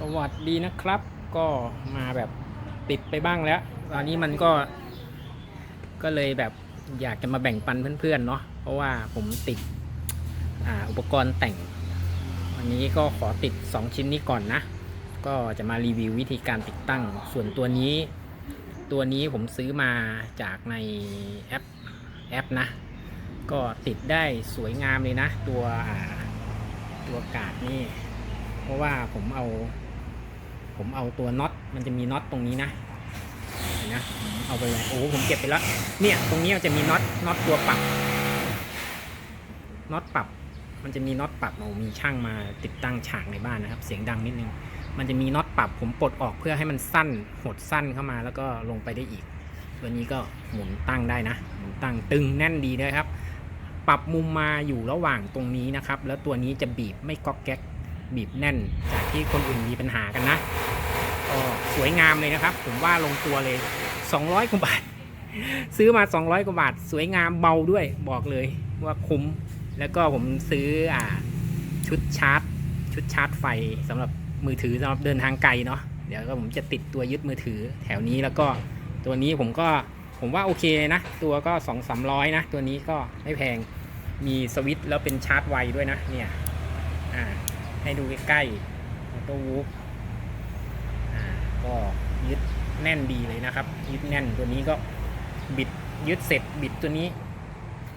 สวัสดีนะครับ ก็มาแบบติดไปบ้างแล้ว ตอนนี้มันก็ ก็เลยแบบอยากจะมาแบ่งปันเพื่อนๆเนาะเพราะว่าผมติดออุปกรณ์แต่ง วันนี้ก็ขอติด 2 ชิ้นนี้ก่อนนะ ก็จะมารีวิววิธีการติดตั้งส่วนตัวนี้ ตัวนี้ผมซื้อมาจากในแอปแอปนะ ก็ติดได้สวยงามเลยนะ ตัวตัวกาดนี่เพราะว่าผมเอา ผมเอาตัวน็อตมันจะมีน็อตตรงนี้นะเห็นะผมเอาไปเลยโอ้ผมเก็บไปแล้วเนี่ยตรงนี้มันจะมีน็อตน็อตตัวปรับน็อตปรับ มันจะมีน็อตปรับโอ้มีช่างมาติดตั้งฉากในบ้านนะครับ เสียงดังนิดนึงมันจะมีน็อตปรับผมปลดออกเพื่อให้มันสั้นหดสั้นเข้ามาแล้วก็ลงไปได้อีก ตัวนี้ก็หมุนตั้งได้นะหมุนตั้งตึงแน่นดีเลยครับ ปรับมุมมาอยู่ระหว่างตรงนี้นะครับ แล้วตัวนี้จะบีบไม่ก๊อกแก๊ก บีบแน่นจากที่คนอื่นมีปัญหากันนะก็สวยงามเลยนะครับ ผมว่าลงตัวเลย 200กว่าบาท ซื้อมา 200กว่าบาท สวยงามเบาด้วยบอกเลยว่าคุ้ม แล้วก็ผมซื้ออ่าชุดชาร์จ ชุดชาร์จไฟสำหรับมือถือสำหรับเดินทางไกลเนาะเดี๋ยวก็ผมจะติดตัวยึดมือถือแถวนี้แล้วก็ตัวนี้ผมก็ผมว่าโอเคนะ ตัวก็2 3 0 0นะ ตัวนี้ก็ไม่แพงมีสวิตช์แล้วเป็นชาร์จไวด้วยนะเนี่ยอ่า ให้ดูใกล้ๆออโต้วูฟอ่าก็ยึดแน่นดีเลยนะครับ ยึดแน่นตัวนี้ก็บิดยึดเสร็จบิดตัวนี้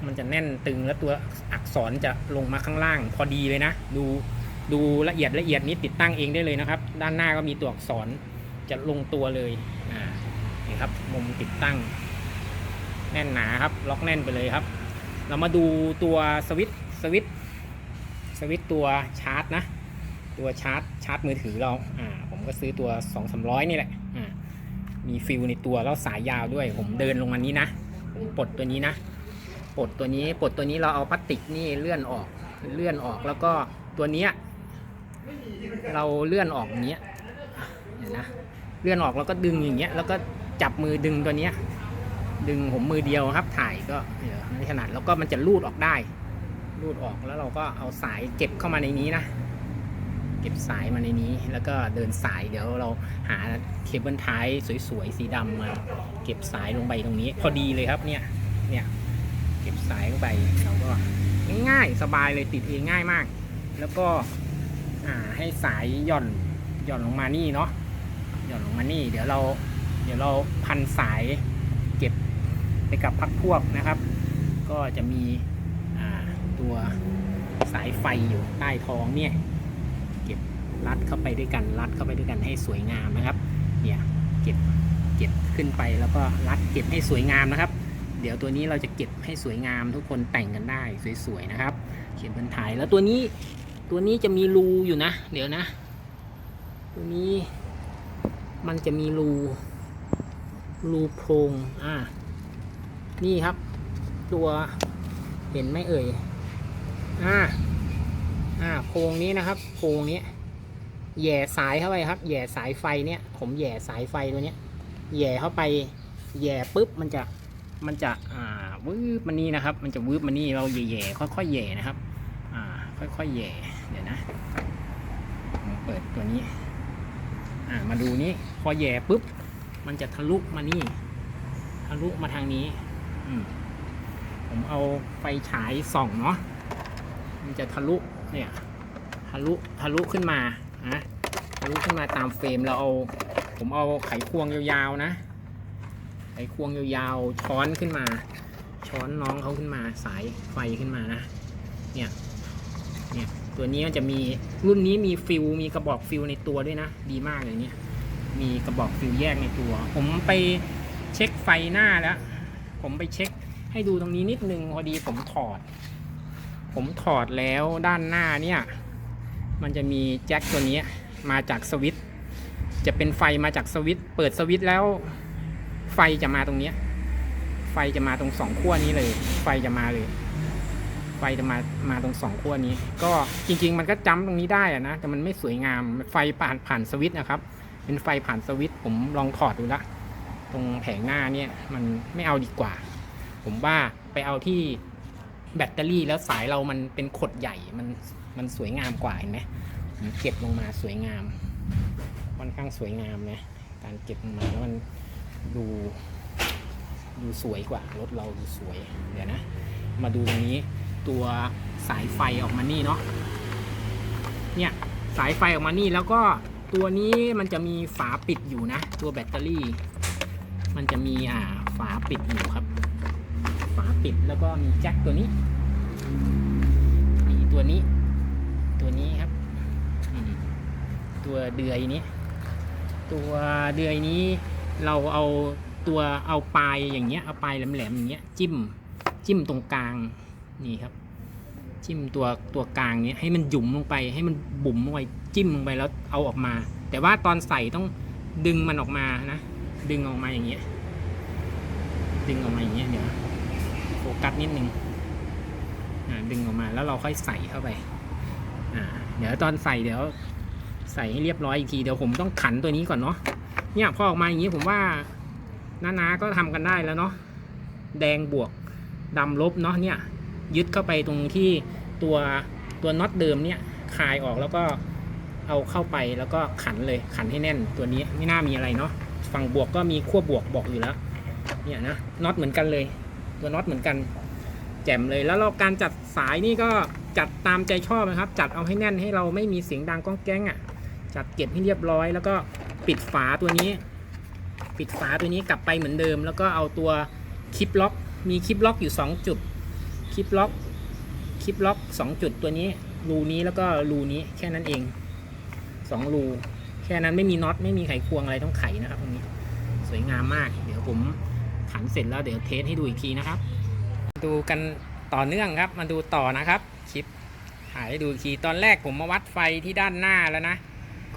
มันจะแน่นตึงแล้วตัวอักษรจะลงมาข้างล่างพอดีเลยนะ ดูดูละเอียดละเอียดนี้ติดตั้งเองได้เลยนะครับ ด้านหน้าก็มีตัวอักษรจะลงตัวเลยอ่านี่ครับมุมติดตั้ง แน่นหนาครับ ล็อกแน่นไปเลยครับ เรามาดูตัวสวิตสวิตสวิตตัวชาร์จนะ ตัวชาร์จชาร์จมือถือเราอ่าผมก็ซื้อตัว2 3 0 0นี่แหละอ่ามีฟิลในตัวแล้วสายยาวด้วย ผมเดินลงมานี้นะผมปลดตัวนี้นะปลดตัวนี้ปลดตัวนี้เราเอาพลาสติกนี่เลื่อนออกเลื่อนออกแล้วก็ตัวเนี้ยเราเลื่อนออกอย่างเงี้ยเห็นนะเลื่อนออกแล้วก็ดึงอย่างเงี้ยแล้วก็จับมือดึงตัวเนี้ยดึงผมมือเดียวครับถ่ายก็เดี๋ยวไม่ถนัดแล้วก็มันจะลูดออกได้รูดออกแล้วเราก็เอาสายเก็บเข้ามาในนี้นะ เก็บสายมาในนี้ แล้วก็เดินสายเดี๋ยวเราหาเคเบิลไทยสวยๆสีดำมา เก็บสายลงไปตรงนี้ พอดีเลยครับเนี่ยเนี่ยเก็บสายลงไปเราก็ง่ายๆสบายเลยติดเองง่ายมาก แล้วก็ให้สายหย่อนหย่อนลงมานี่เนาะหย่อนลงมานี่ เดี๋ยวเราเดี๋ยวเราพันสายเก็บไปกับพักพวกนะครับ ก็จะมีตัวสายไฟอยู่ใต้ท้องเนี่ย รัดเข้าไปด้วยกัน รัดเข้าไปด้วยกันให้สวยงามนะครับ เนี่ยเก็บเก็บขึ้นไปแล้วก็รัดเก็บให้สวยงามนะครับ เดี๋ยวตัวนี้เราจะเก็บให้สวยงามทุกคนแต่งกันได้สวยๆนะครับ เขียนบนถ่ายแล้วตัวนี้ตัวนี้จะมีรูอยู่นะ เดี๋ยวนะ ตัวนี้มันจะมีรูรูโพรงอ่านี่ครับ ตัวเห็นไหมเอ่ยอ่าอ่าโครงนี้นะครับโครงนี้ แย่สายเข้าไปครับ แย่สายไฟเนี่ย ผมแย่สายไฟตัวเนี้ยแย่เข้าไป แย่ปุ๊บมันจะมันจะอ่าวืบมันนี่นะครับ มันจะวืบมันนี่เราแย่ๆค่อยๆแย่นะครับ อ่า ค่อยๆแย่เดี๋ยวนะเปิดตัวนี้ อ่ามาดูนี้พอแย่ปุ๊บมันจะทะลุมานี่ ทะลุมาทางนี้ อืมผมเอาไฟฉายส่องเนาะมันจะทะลุเนี่ย ทะลุทะลุขึ้นมา นะทะลุขึ้นมาตามเฟรมเราเอาผมเอาไขควงยาวๆนะ ไขควงยาวๆช้อนขึ้นมา ช้อนน้องเขาขึ้นมาสายไฟขึ้นมานะเนี่ยเนี่ยตัวนี้มันจะมีรุ่นนี้มีฟิลมีกระบอกฟิลในตัวด้วยนะ ดีมากเลยเนี่ยมีกระบอกฟิลแยกในตัว ผมไปเช็คไฟหน้าแล้ว ผมไปเช็คให้ดูตรงนี้นิดนึงพอดีผมถอด ผมถอดแล้วด้านหน้าเนี่ย มันจะมีแจ็คตัวนี้มาจากสวิตจะเป็นไฟมาจากสวิตเปิดสวิตแล้ว ไฟจะมาตรงนี้ ไฟจะมาตรงสองขั้วนี้เลย ไฟจะมาเลย ไฟจะมามาตรงสองขั้วนี้ ก็จริง ๆ มันก็จำตรงนี้ได้อะนะแต่มันไม่สวยงามไฟผ่านผ่านสวิตนะครับ เป็นไฟผ่านสวิตผมลองถอดดูละตรงแผงหน้าเนี่ยมันไม่เอาดีกว่า ผมว่าไปเอาที่แบตเตอรี่แล้วสายเรามันเป็นขดใหญ่มัน มันสวยงามกว่าเห็นไหมผมเก็บลงมาสวยงามค่อนข้างสวยงามนะการเก็บลงมาแล้วมันดูดูสวยกว่ารถเราดูสวยเดี๋ยวนะ มาดูตรงนี้ตัวสายไฟออกมานี่เนาะเนี่ยสายไฟออกมานี่แล้วก็ตัวนี้มันจะมีฝาปิดอยู่นะ ตัวแบตเตอรี่ มันจะมีอ่าฝาปิดอยู่ครับ ฝาปิดแล้วก็มีแจ็คตัวนี้มีตัวนี้ ตัวนี้ครับอืมตัวเดือยนี้ ตัวเดือยนี้เราเอาตัวเอาปลายอย่างเงี้ยเอาปลายแหลมๆอย่างเงี้ยจิ้มจิ้มตรงกลางนี่ครับ จิ้มตัวตัวกลางเนี้ยให้มันหยุมลงไปให้มันบุ๋มลงไปจิ้มลงไปแล้วเอาออกมา แต่ว่าตอนใส่ต้องดึงมันออกมานะ ดึงออกมาอย่างเงี้ยดึงออกมาอย่างเงี้ยเดี๋ยวโฟกัสนิดนึงอ่าดึงออกมาแล้วเราค่อยใส่เข้าไปอ่า เดี๋ยวตอนใส่เดี๋ยว ใส่ให้เรียบร้อยอีกที เดี๋ยวผมต้องขันตัวนี้ก่อนเนาะ เนี่ยพอออกมาอย่างนี้ผมว่าน้าๆก็ทำกันได้แล้วเนาะ แดงบวกดำลบเนาะเนี่ย ยึดเข้าไปตรงที่ตัวตัวน็อตเดิมเนี่ยคลายออกแล้วก็เอาเข้าไปแล้วก็ขันเลยขันให้แน่นตัวนี้ไม่น่ามีอะไรเนาะฝั่งบวกก็มีขั้วบวกบอกอยู่แล้ว เนี่ยนะน็อตเหมือนกันเลย ตัวน็อตเหมือนกัน แจ่มเลยแล้วเราการจัดสายนี่ก็ จัดตามใจชอบนะครับ จัดเอาให้แน่นให้เราไม่มีเสียงดังก้องแก๊งอะ จัดเก็บให้เรียบร้อย แล้วก็ปิดฝาตัวนี้ ปิดฝาตัวนี้กลับไปเหมือนเดิม แล้วก็เอาตัวคลิปล็อก มีคลิปล็อกอยู่ 2 จุด คลิปล็อก คลิปล็อก 2 จุดตัวนี้รูนี้แล้วก็รูนี้แค่นั้นเอง2รูแค่นั้นไม่มีน็อตไม่มีไขควงอะไรต้องไขนะครับตรงนี้สวยงามมาก เดี๋ยวผมขันเสร็จแล้วเดี๋ยวเทสให้ดูอีกทีนะครับ ดูกันต่อเนื่องครับ มาดูต่อนะครับ ถ่ายให้ดูอีกทีตอนแรกผมมาวัดไฟที่ด้านหน้าแล้วนะ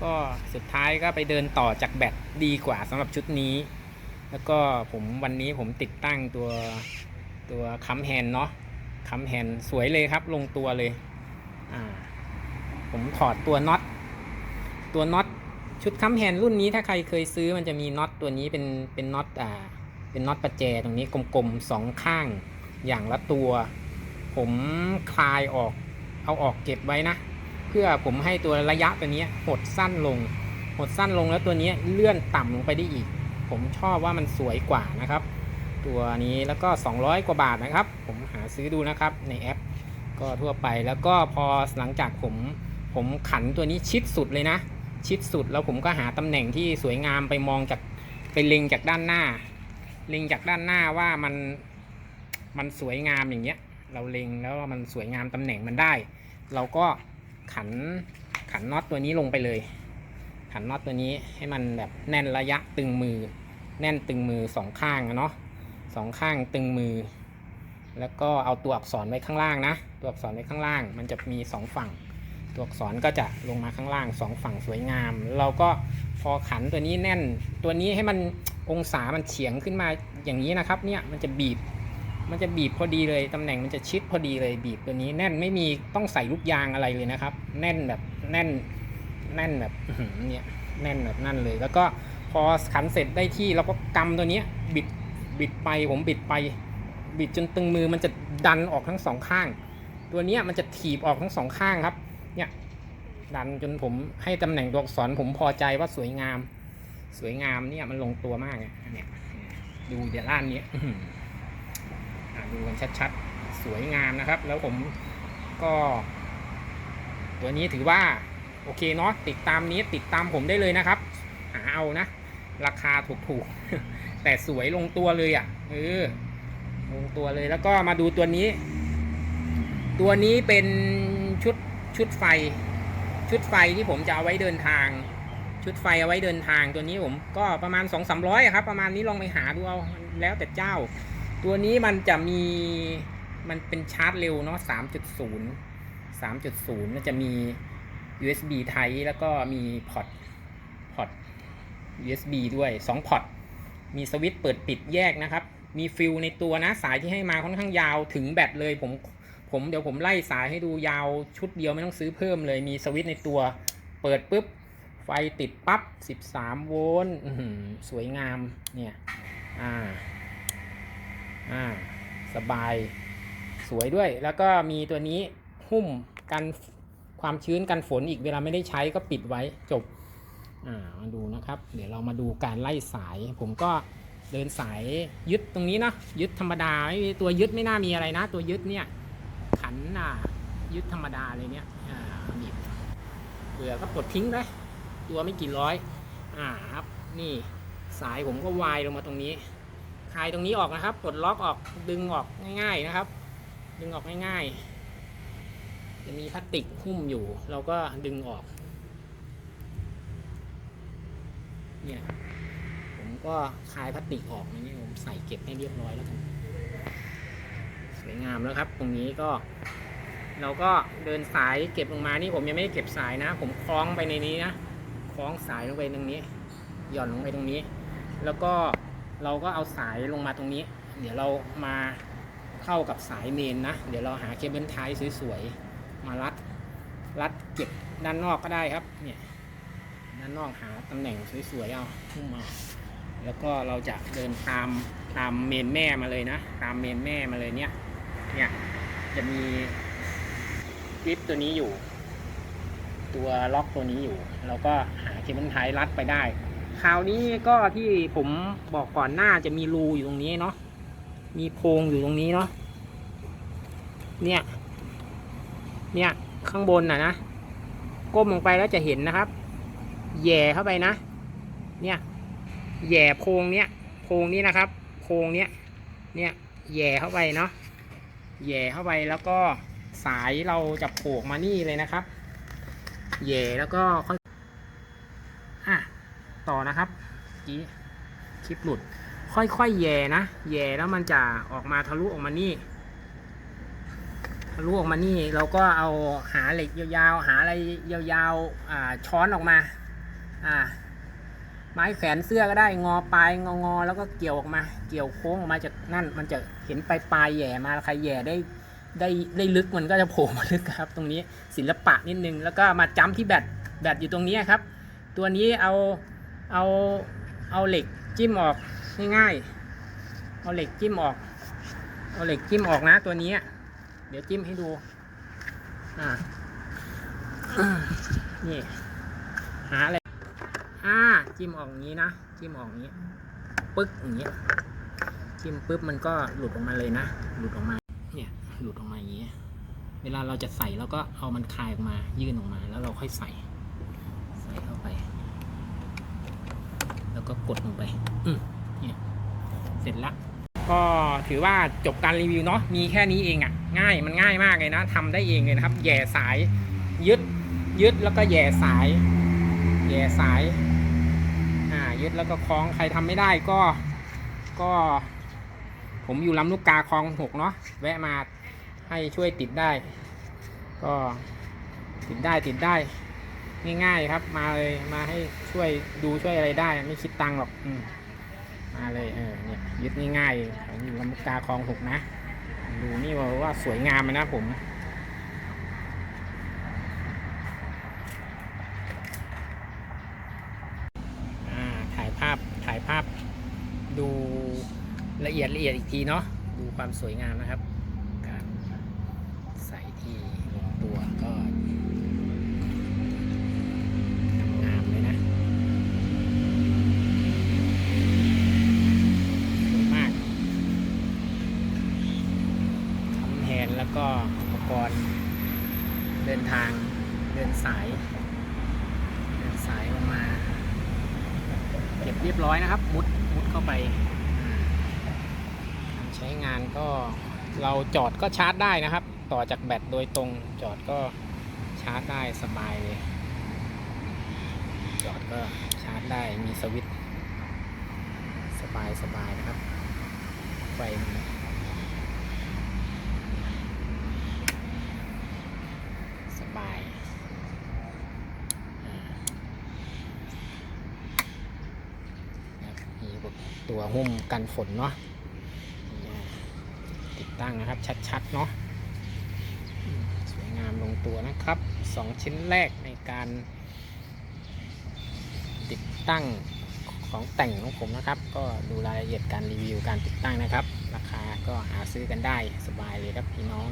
ก็สุดท้ายก็ไปเดินต่อจากแบตดีกว่าสำหรับชุดนี้ แล้วก็ผมวันนี้ผมติดตั้งตัวตัวคัมแฮนเนาะคัมแฮนสวยเลยครับ ลงตัวเลยอ่าผมถอดตัวน็อตตัวน็อตชุดคัมแฮนรุ่นนี้ถ้าใครเคยซื้อมันจะมีน็อตตัวนี้เป็นเป็นน็อตอ่าเป็นน็อตประแจตรงนี้กลมๆสองข้างอย่างละตัว ผมคลายออก เอาออกเก็บไว้นะ เพื่อผมให้ตัวระยะตัวนี้หดสั้นลง หดสั้นลงแล้วตัวนี้เลื่อนต่ำลงไปได้อีก ผมชอบว่ามันสวยกว่านะครับ ตัวนี้แล้วก็ 200 กว่าบาทนะครับ ผมหาซื้อดูนะครับในแอป ก็ทั่วไปแล้วก็พอหลังจากผมผมขันตัวนี้ชิดสุดเลยนะ ชิดสุดแล้วผมก็หาตำแหน่งที่สวยงามไปมองจากไปเล็งจากด้านหน้า เล็งจากด้านหน้าว่ามันมันสวยงามอย่างเงี้ย เราเล็งแล้วมันสวยงามตำแหน่งมันได้ เราก็ขันขันน็อตตัวนี้ลงไปเลย ขันน็อตตัวนี้ให้มันแบบแน่นระยะตึงมือ แน่นตึงมือสองข้างอะเนาะสองข้างตึงมือ แล้วก็เอาตัวอักษรไว้ข้างล่างนะ ตัวอักษรไว้ข้างล่าง มันจะมีสองฝั่ง ตัวอักษรก็จะลงมาข้างล่างสองฝั่งสวยงาม เราก็พอขันตัวนี้แน่น ตัวนี้ให้มันองศามันเฉียงขึ้นมาอย่างนี้นะครับ เนี่ยมันจะบีบ มันจะบีบพอดีเลยตำแหน่งมันจะชิดพอดีเลยบีบตัวนี้แน่นไม่มีต้องใส่ลูกยางอะไรเลยนะครับ แน่นแบบแน่นแน่นแบบเนี่ยแน่นแบบนั่นเลย แล้วก็พอขันเสร็จได้ที่เราก็กำตัวนี้บิดบิดไปผมบิดไป บิดจนตึงมือมันจะดันออกทั้งสองข้าง ตัวนี้มันจะถีบออกทั้งสองข้างครับ เนี่ยดันจนผมให้ตำแหน่งตัวอักษรผมพอใจว่าสวยงาม สวยงามเนี่ยมันลงตัวมากเนี่ยดูเดี๋ยวด้านเนี้ย ดูกันชัดๆ สวยงามนะครับ แล้วผมก็ ตัวนี้ถือว่า โอเคเนาะติดตามนี้ติดตามผมได้เลยนะครับ หาเอานะ ราคาถูกๆ แต่สวยลงตัวเลยอะ่ะเออลงตัวเลยแล้วก็มาดูตัวนี้ ตัวนี้เป็นชุดชุดไฟ ชุดไฟที่ผมจะเอาไว้เดินทาง ชุดไฟเอาไว้เดินทางตัวนี้ผมก็ประมาณ2 3 0 0ครับ ประมาณนี้ลองไปหาดูเอาแล้วแต่เจ้า ตัวนี้มันจะมีมันเป็นชาร์จเร็วเนาะ3.0 3.0มันจะมี USB Type แล้วก็มีพอร์ตพอร์ต USB ด้วย2พอร์ตมีสวิตช์เปิดปิดแยกนะครับ มีฟิลในตัวนะสายที่ให้มาค่อนข้างยาวถึงแบตเลยผมผมเดี๋ยวผมไล่สายให้ดูยาวชุดเดียวไม่ต้องซื้อเพิ่มเลย มีสวิตช์ในตัว เปิดปุ๊บ ไฟติดปั๊บ 13 โวลต์สวยงามเนี่ย อ่า อ่าสบายสวยด้วย แล้วก็มีตัวนี้หุ้มกันความชื้นกันฝนอีกเวลาไม่ได้ใช้ก็ปิดไว้จบอ่ามาดูนะครับ เดี๋ยวเรามาดูการไล่สาย ผมก็เดินสายยึดตรงนี้นะยึดธรรมดาไม่มีตัวยึดไม่น่ามีอะไรนะ ตัวยึดเนี่ยขันอะยึดธรรมดาเลยเนี่ยอ่าบีบเผื่อก็ปลดทิ้งไปตัวไม่กี่ร้อยอ่าครับนี่สายผมก็วายลงมาตรงนี้ คลายตรงนี้ออกนะครับปลดล็อกออกดึงออกง่าย ๆนะครับ ดึงออกง่ายๆจะมีพลาสติกหุ้มอยู่ เราก็ดึงออกเนี่ยผมก็คลายพลาสติกออกนะนี่ผมใส่เก็บให้เรียบร้อยแล้วกันสวยงามแล้วครับ ตรงนี้ก็ เราก็เดินสายเก็บลงมานี่ผมยังไม่ได้เก็บสายนะ ผมคล้องไปในนี้นะคล้องสายลงไปตรงนี้ หย่อนลงไปตรงนี้ แล้วก็ เราก็เอาสายลงมาตรงนี้ เดี๋ยวเรามาเข้ากับสายเมนนะ เดี๋ยวเราหาเคเบิลไทยสวยๆ มารัด รัดเก็บด้านนอกก็ได้ครับ เนี่ย ด้านนอกหาตำแหน่งสวยๆ เอาพุ่มา แล้วก็เราจะเดินตามตามเมนแม่มาเลยนะ ตามเมนแม่มาเลยเนี่ย เนี่ย จะมีกริปตัวนี้อยู่ ตัวล็อกตัวนี้อยู่ เราก็หาเคเบิลไทยรัดไปได้ คราวนี้ก็ที่ผมบอกก่อนหน้าจะมีรูอยู่ตรงนี้เนาะมีโพรงอยู่ตรงนี้เนาะเนี่ย เนี่ยข้างบนน่ะนะก้มลงไปแล้วจะเห็นนะครับ แย่เข้าไปนะ เนี่ย แย่โพรงเนี้ยโพรงนี้นะครับโพรงเนี้ยเนี่ยแย่เข้าไปเนาะแย่เข้าไปแล้วก็สายเราจะโผล่มานี่เลยนะครับแย่แล้วก็ค่อย อะ ต่อนะครับ กี้คลิปหลุด ค่อยๆแย่นะแย่แล้วมันจะออกมาทะลุออกมานี่ ทะลุออกมานี่เราก็เอาหาเหล็กยาวๆ หาอะไรยาวๆอ่าช้อนออกมา อ่า ไม้แขวนเสื้อก็ได้งอปลายงองอแล้วก็เกี่ยวออกมา เกี่ยวโค้งออกมาจากนั่น มันจะเห็นปลายปลายแย่มาใครแย่ได้ได้ได้ลึกมันก็จะโผล่มาลึกครับ ตรงนี้ศิลปะนิดนึงแล้วก็มาจ้ำที่แบตแบตอยู่ตรงนี้ครับ ตัวนี้เอาเอา เอาเหล็กจิ้มออกง่ายๆ เอาเหล็กจิ้มออก เอาเหล็กจิ้มออกนะตัวนี้เดี๋ยวจิ้มให้ดู อ่า นี่ หาอะไร อ่า จิ้มออกอย่างนี้นะ จิ้มออกอย่างนี้ ปึ๊กอย่างนี้จิ้มปึ๊บมันก็หลุดออกมาเลยนะ หลุดออกมา เนี่ย หลุดออกมาอย่างนี้เวลาเราจะใส่เราก็เอามันคายออกมา ยื่นออกมา แล้วเราค่อยใส่ ใส่เข้าไป แล้ว ก็กดลงไปอืมเนี่ยเสร็จแล้วก็ถือว่าจบการรีวิวเนาะมีแค่นี้เองอะ่ะ ง่ายมันง่ายมากเลยนะทำได้เองเลยนะครับแหย่สายยึดยึดแล้วก็แหย่สายแหย่สายอ่ายึดแล้วก็คล้องใครทำไม่ได้ก็ก็ ผมอยู่ลำลูกกาคลองหกเนาะแวะมาให้ช่วยติดได้ ก็ติดได้ติดได้ ง่ายๆครับ มาเลยมาให้ช่วยดูช่วยอะไรได้ ไม่คิดตังค์หรอกอืมมาเลยเออเนี่ยยึดง่ายๆผมอยู่ลำกาคลองหกนะ ดูนี่ว่าว่าสวยงามนะผมถ่ายภาพถ่ายภาพดูละเอียดละเอียดอีกทีเนาะดูความสวยงามนะครับ การใส่ที่ลงตัวก็งามเลยนะ สวยมากคำแฮนด์แล้วก็อุปกรณ์เดินทางเดินสาย เดินสายลงมา เก็บเร้อยนะครับ มุดมุดเข้าไปใช้งานก็เราจอดก็ชาร์จได้นะครับ ต่อจากแบตโดยตรงจอดก็ชาร์จได้สบายเลยจอดก็ชาร์จได้มีสวิตช์สบายสบายนะครับไฟมันสบายอ่า นะครับมี ตัวหุ้มกันฝนเนาะติดตั้งนะครับชัดๆเนาะสวยงามลงตัวนะครับสองชิ้นแรกในการ ติดตั้งของแต่งของผมนะครับ ก็ดูรายละเอียดการรีวิวการติดตั้งนะครับ ราคาก็หาซื้อกันได้สบายเลยครับพี่น้อง